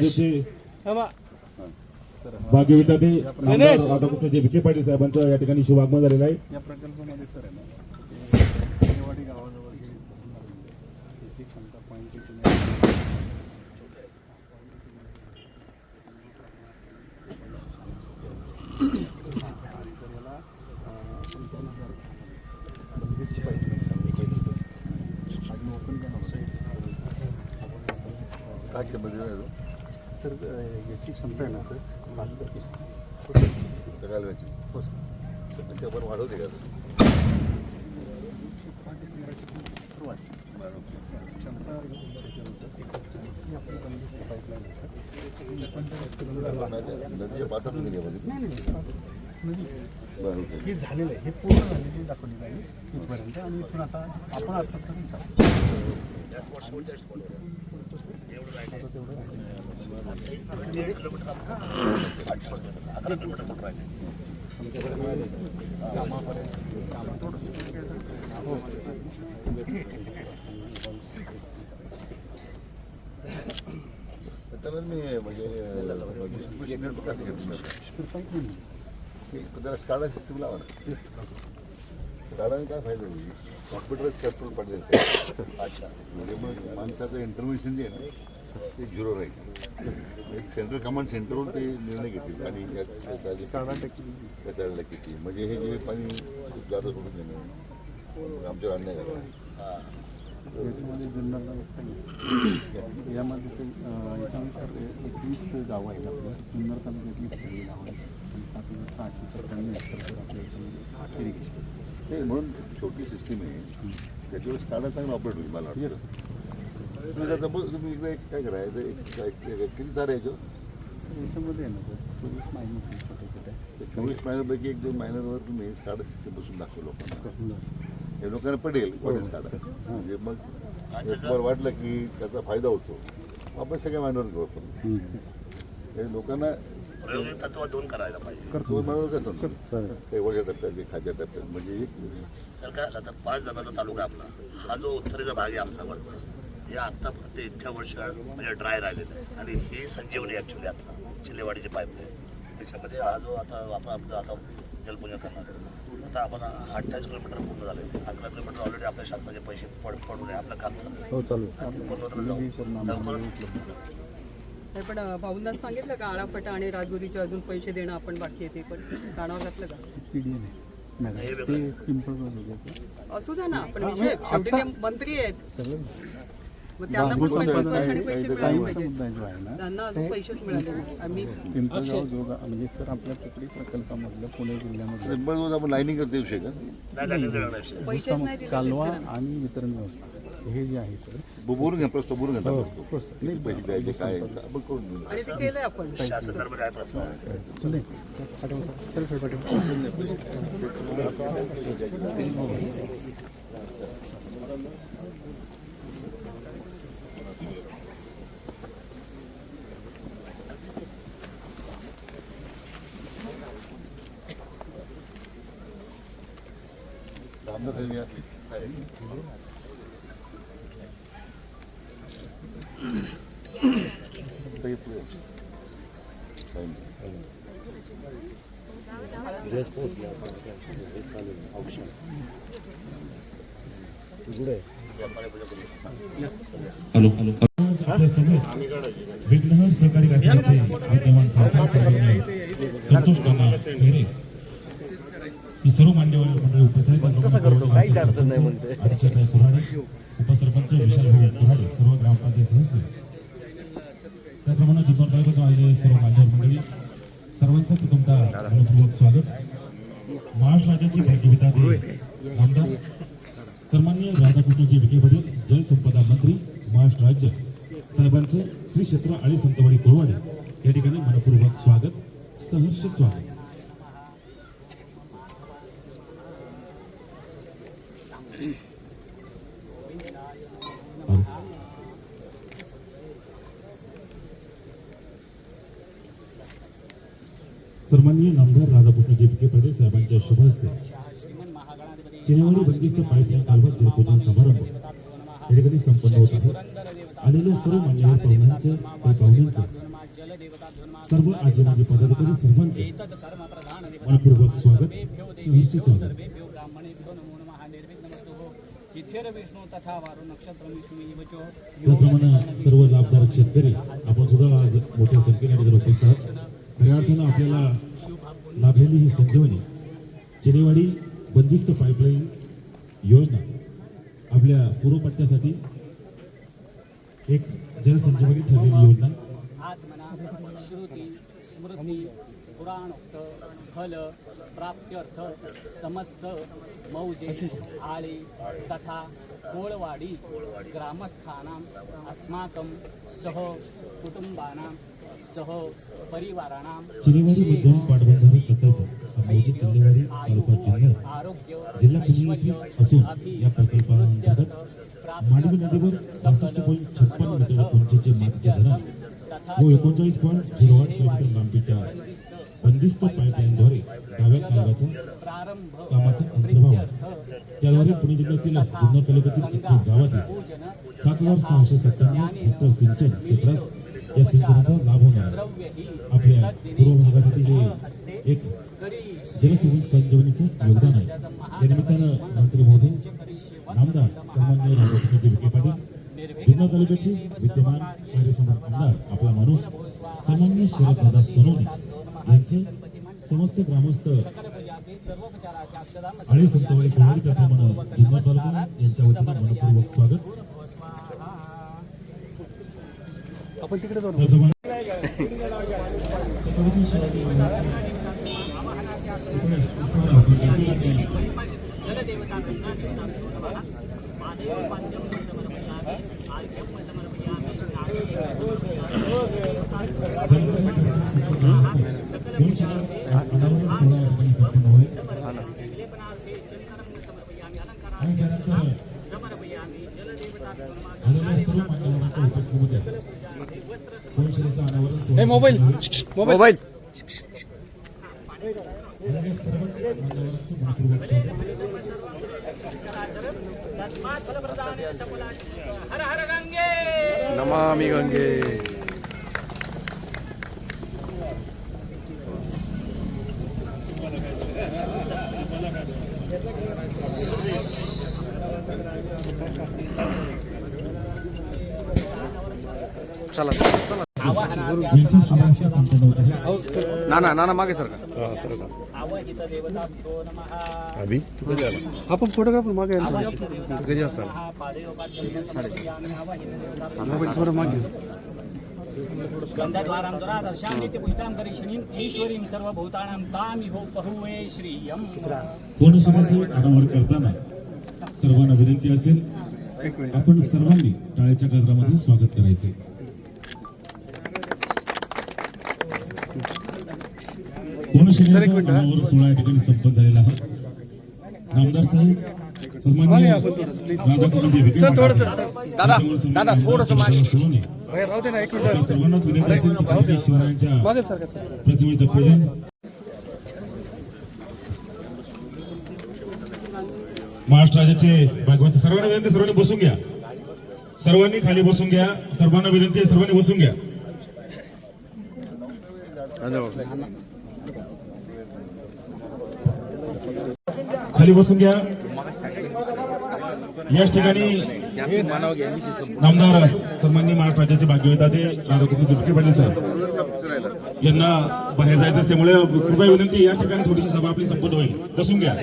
सन्माननीय मंत्री महोदय महाराष्ट्राचे भाग्यविधाते आमदार राधाकृष्ण जे विखे पाटील साहेबांचं या ठिकाणी शुभागमन झालेलं आहे या प्रकल्पामध्ये सर आहे ना शेवाडी गावाजवळ जी त्याची क्षमता पॉईंट काय किंमत आहे सर याची क्षमता आहे ना सर? बहात्तर पीस हो सर ते आपण वाढवते का नाही हे झालेलं आहे. हे पूर्ण झालेली दाखवली जाईल इथपर्यंत. आणि इथून आता आपण आता सर त्याला मी म्हणजे डिस्ट्रीब्युशन त्याला स्काडा सिस्टम लावा ना स्काडाने काय फायदा होईल कॉम्प्युटरच कॅप्टून पडेल अच्छा म्हणजे मग माणसाचं इंटरव्हेन्शन जे आहे ना ते झिरो राहील. सेंट्रल कमांड सेंटरवरून ते निर्णय घेतील. आणि त्याच्याला किती? म्हणजे हे जे पाणी खूप जादा सोडून देणं. आमच्यावर अन्याय झाला. याच्यामध्ये जुन्नर तालुका यामध्ये ते एकवीस गावं आहेत जुन्नर तालुक्यातली सगळी गावं आहेत. आणि सातशे सत्त्याण्णव आपल्या याच्यामध्ये म्हणून छोटी सिस्टीम आहे. त्याच्यावर स्काडा चांगला ऑपरेट होईल मला वाटतं. तुम्ही त्याचं बघ तुम्ही एकदा एक काय करायचं एक एक- एक- किती चार यायचं सर याच्यामध्ये आहे ना सर चोवीस महिने चोवीस महिन्यापैकी एक दोन महिन्यावर तुम्ही स्काडा सिस्टीम बसून दाखवू लोकांना हे लोकांना पडेल पडेल स्काडा म्हणजे मग एक वर वाटलं की त्याचा फायदा होतो आपण सगळ्या महिन्यावर घेऊ आपण हे लोकांना प्रयोगिक तत्व दोन करायला पाहिजे दोन महिन्यावर कसं होतं? ते वरच्या टप्प्यात टप्प्यात म्हणजे एक सरकार आता पाच जणांचा तालुका आपला हा जो उत्तरेचा भाग आहे आमचा वरचा हे आता फक्त इतक्या वर्ष म्हणजे ड्राय राहिलेलं आहे. आणि ही संजीवनी ॲक्च्युली आता चिल्लेवाडीची पाईपलाईन त्याच्यामध्ये हा जो आता आपण आपलं आता जलपूजा करणार आहे. आता आपण अठ्ठावीस किलोमीटर पूर्ण झाले. अकरा किलोमीटर ऑलरेडी आपल्या शासनाचे पैसे पड पडून आहे. आपलं काम चालू आहे. हो पण भाऊंना सांगितलं का आळापटा आणि राजवरीचे अजून पैसे देणं आपण बाकी आहे ते पण कानावर घातलं का? आहे. असू द्या ना पण विषय मंत्री आहेत. पाहिजे. नाही पिंपळगाव जोगा म्हणजे सर आपल्या तुकडी प्रकल्पामधलं पुणे जिल्ह्यामधलं. बरोबर आपण लाईनिंग करता येऊ शकत नाही नाही, नाही, नाही, नाही. नाही कालवा आणि वितरण व्यवस्था. हे जे आहे सर. बोलून घ्या बोलून घ्या. हो, किती पैसे द्यायचे काय? आहे, आपण करून देऊ आणि ते केलंय आपण शासन दरम्यान आहे प्रस्ताव चल चल सर पाठव रामदास यांनी या- काही पुढे. काही नाही. हॅलो हॅलो आपल्यासमोर विघ्नहर सहकारी कार्यक्रमाचे विद्यमान संतोष ही सर्व मान्यवर मंडळी उपस्थित उपसरपंच विशाल भाऊ सर्व ग्रामपंचायत सदस्य त्याप्रमाणे जुन्नर आलेले सर्व मान्यवर मंडळी सर्वांचं मनपूर्वक स्वागत महाराष्ट्र राज्याची आमदार सन्मान्य राधाकृष्णजी विखे पाटील जलसंपदा मंत्री महाराष्ट्र राज्य. साहेबांचं श्री क्षेत्र आणि संतवाडी कोरवाडे या ठिकाणी मनपूर्वक स्वागत सहर्ष स्वागत. सन्माननीय नामदार राधाकृष्णजी विखे पाटील साहेबांच्या शुभ हस्ते चिनेवाडी बंदिस्त पाईपलाईन संपन्न होत आहे. आलेल्या सर्व मान्यवर पाहुण्यांचं आणि पाहुण्यांचं सर्व आजी माजी पदाधिकारी सर्वांचं मनपूर्वक स्वागत सहर्ष स्वागत. सर्व लाभदायक शेतकरी आपण सुद्धा आज मोठ्या संख्येने या उपस्थित आहात. खऱ्या अर्थानं आपल्याला लाभलेली ही संजीवनी चिरेवाडी बंदिस्त पाईपलाईन योजना आपल्या पूर्वपट्ट्यासाठी एक जलसंजीवनी ठरलेली योजना. आत्मना श्रुती स्मृती पुराणोक्त फल प्राप्त्यर्थ समस्त मौजे आळी तथा कोळवाडी ग्रामस्थानाम् अस्माकं सह कुटुंबानां सह परिवाराणां चिरेवाडी मध्यम पाटबंधारे प्रकल्प चिल्लेवाडी तालुका जिल्हा असून या मांडवी नदीवर पासष्ट पॉईंट छप्पन मीटर उंचीचे मातीचे धरण व एकोणचाळीस पॉईंट झिरो आठ किलोमीटर लांबीच्या बंदिस्त पाईपलाईनद्वारे डाव्या कालव्याचा कामाचा अंतर्भाव आहे. त्याद्वारे पुणे जिल्ह्यातील जुन्नर तालुक्यातील एकवीस गावातील सात हजार सहाशे सत्त्याण्णव हेक्टर सिंचन क्षेत्रास या सिंचनाचा लाभ होणार आहे. आपल्या पूर्व भागासाठी हे एक जलजीवन संजीवनीचं योगदान आहे या निमित्तानं मंत्री महोदय नामदार सन्मान्य रामकृष्णजी विखे पाटील जुन्नर तालुक्याचे विद्यमान कार्यसम्राट आमदार आपला माणूस सन्मान्य शरददादा सोनवणे यांचे ग्रामस्थ आणि संतवाडी पवारी त्याप्रमाणे जुन्नर तालुका यांच्या वतीने मनपूर्वक स्वागत आपण तिकडे जाऊ हर गंगे नमामि गंगे चला चला संपन्न होत आहे नाना नाना मागे सर का? सर अभि? तू कधी आला आपण फोटोग्राफर मागे ना. कधी असता मोबाईल थोडं मागे. करताना सर्वांना विनंती असेल एक मिनिट. आपण सर्वांनी टाळ्याच्या गजरामध्ये स्वागत करायचे सोळा या ठिकाणी संपन्न झालेला आहे. नामदार साहेब सर्वांनाच विनंती असेल शिवरायांच्या प्रतिमेचं पूजन. महाराष्ट्र राज्याचे भागवंत सर्वांना विनंती सर्वांनी बसून घ्या. सर्वांनी खाली बसून घ्या. सर्वांना विनंती आहे सर्वांनी बसून घ्या. खाली बसून घ्या. याच ठिकाणी नामदार सन्माननीय महाराष्ट्र राज्याचे भाग्यविता ते राधाकृष्ण विखे पाटील साहेब. यांना बाहेर जायचं असल्यामुळे कृपया विनंती या ठिकाणी थोडीशी सभा आपली संपन्न होईल. बसून घ्या.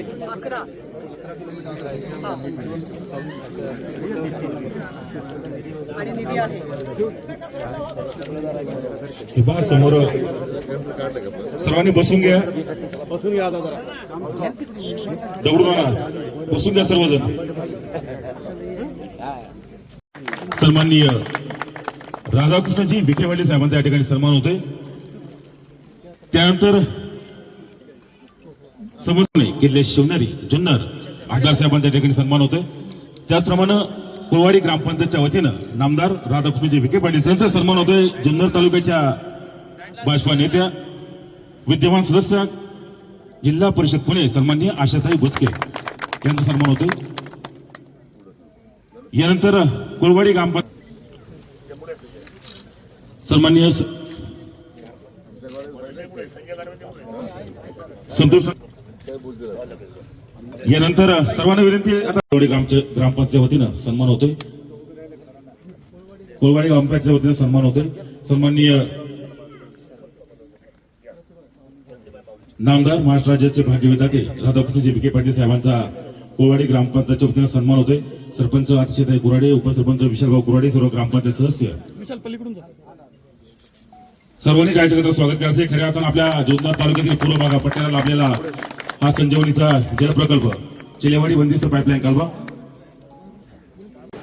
आणि निधी आहे. हे पहा समोर सर्वांनी बसून घ्या. बसून घ्या आता आणा बसून घ्या सर्वजण. सन्माननीय राधाकृष्णजी विखेवाडी साहेबांचा या ठिकाणी सन्मान होते त्यानंतर समजणे किल्ले शिवनेरी जुन्नर आमदार साहेबांच्या ठिकाणी सन्मान होते त्याचप्रमाणे कुळवाडी ग्रामपंचायतच्या वतीनं नामदार राधाकृष्णजी विखे पाटील यांचा सन्मान होतोय. जुन्नर तालुक्याच्या भाजपा नेत्या विद्यमान सदस्य जिल्हा परिषद पुणे सन्माननीय आशाताई बुचके यांचा सन्मान होतोय. यानंतर कुळवाडी ग्रामपंचायत सन्माननीय संतोष यानंतर सर्वांना विनंती आता कोळवाडी ग्रामच्या ग्रामपंचायत वतीनं सन्मान होतोय. कोळवाडी ग्रामपंचायत वतीनं सन्मान होतोय. सन्माननीय नामदार महाराष्ट्र राज्याचे भाग्यविधाते राधाकृष्णजी विखे पाटील साहेबांचा कोळवाडी ग्रामपंचायतच्या वतीनं सन्मान होतोय. सरपंच अतिशय कुराडे उपसरपंच विशालभाऊ कुराडे सर्व ग्रामपंचायत सदस्य. सर्वांनी काय जगत स्वागत करायचं. खऱ्या अर्थानं आपल्या जुन्नर तालुक्यातील पूर्व भागा पट्ट्याला लाभलेला हा संजीवनीचा जलप्रकल्प. चिलेवाडी बंदिस्त पाईपलाईन कालवा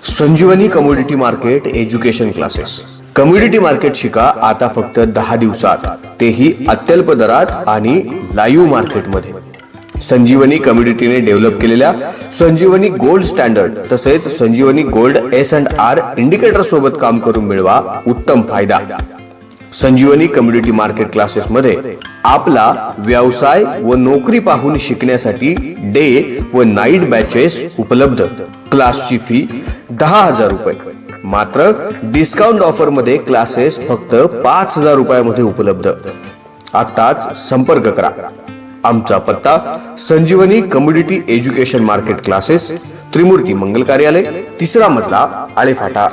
Sanjivani commodity market education classes community market शिका आता फक्त दहा दिवसात. तेही अत्यल्प दरात आणि लाईव्ह मार्केटमध्ये संजीवनी कम्युनिटीने डेव्हलप केलेल्या संजीवनी गोल्ड स्टँडर्ड तसेच Sanjivani gold S and R indicator सोबत काम करून मिळवा उत्तम फायदा. संजीवनी कम्युनिटी मार्केट क्लासेस मध्ये आपला व्यवसाय व नोकरी पाहून शिकण्यासाठी डे व नाईट बॅचेस उपलब्ध. क्लासची फी दहा हजार रुपये. मात्र डिस्काउंट ऑफरमध्ये क्लासेस फक्त पाच हजार रुपयामध्ये उपलब्ध. आताच संपर्क करा. आमचा पत्ता Sanjivani community education market classes Trimurti मंगल कार्यालय तिसरा मजला आळेफाटा.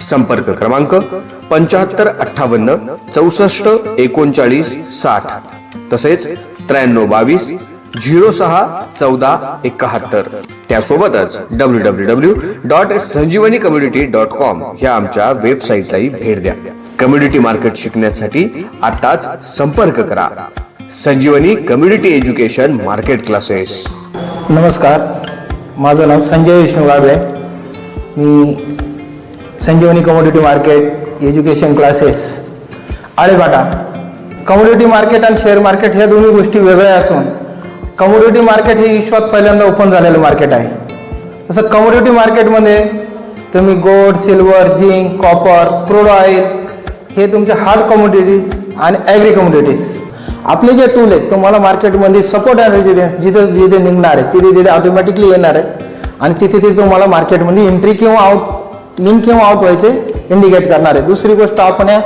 संपर्क क्रमांक पंच्याहत्तर अठ्ठावन्न चौसष्ट एकोणचाळीस साठ. तसेच त्र्याण्णव बावीस झिरो सहा चौदा एकाहत्तर. त्यासोबतच W W W dot Sanjivani community dot com ह्या आमच्या वेबसाईटलाही भेट द्या. कम्युनिटी मार्केट शिकण्यासाठी आताच संपर्क करा. Sanjivani community education market classes. नमस्कार. माझं नाव संजय विष्णू गाडवे. मी Sanjivani commodity market education classes Alephata commodity market आणि शेअर मार्केट ह्या दोन्ही गोष्टी वेगळ्या असून कमोडिटी मार्केट हे विश्वात पहिल्यांदा ओपन झालेलं मार्केट आहे. तसं कमोडिटी मार्केटमध्ये तुम्ही gold silver zinc copper crude oil हे तुमचे हार्ड कमोडिटीज आणि ॲग्री कमोडिटीज आपले जे टूल आहेत तुम्हाला मार्केटमध्ये सपोर्ट अँड रेजिडेन्स जिथे जिथे निघणार आहे तिथे तिथे ऑटोमॅटिकली येणार आहे. आणि तिथे तिथे तुम्हाला मार्केटमध्ये एंट्री किंवा आउट इन किंवा आउट व्हायचे इंडिकेट करणार आहे. दुसरी गोष्ट आपण या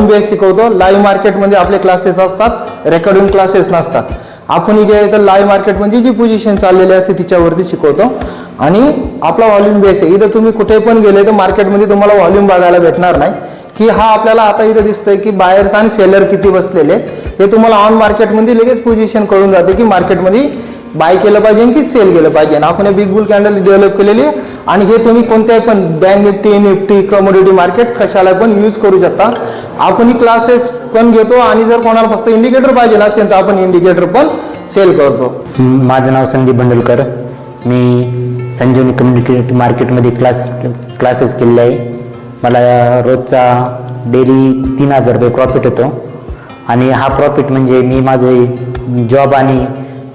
बेस शिकवतो. लाईव्ह मार्केटमध्ये आपले क्लासेस असतात. रेकॉर्डिंग क्लासेस नसतात. आपण जे आहे तर लाईव्ह मार्केटमध्ये जी पोझिशन चाललेली असते तिच्यावरती शिकवतो. आणि आपला व्हॉल्यूम बेस आहे. इथं तुम्ही कुठे पण गेले तर मार्केटमध्ये तुम्हाला व्हॉल्यूम बघायला भेटणार नाही. की हा आपल्याला आता इथं दिसतोय की बायर्स आणि सेलर किती बसलेले हे तुम्हाला ऑन मार्केटमध्ये लगेच पोझिशन कळून जाते की मार्केटमध्ये बाय केलं पाहिजे की सेल केलं पाहिजे. आपण बिग बुल कॅन्डल डेव्हलप केलेली आहे. आणि हे तुम्ही कोणत्याही पण bank nifty nifty commodity market कशाला पण यूज करू शकता. आपण क्लासेस पण घेतो आणि जर कोणाला फक्त इंडिकेटर पाहिजे असेल तर आपण इंडिकेटर पण सेल करतो. माझं नाव संदीप बंडलकर. मी संजीवनी कम्युनिकेट मार्केटमध्ये क्लासेस क्लासेस केलेले आहे. मला रोजचा डेली तीन हजार रुपये प्रॉफिट होतो. आणि हा प्रॉफिट म्हणजे मी माझे जॉब आणि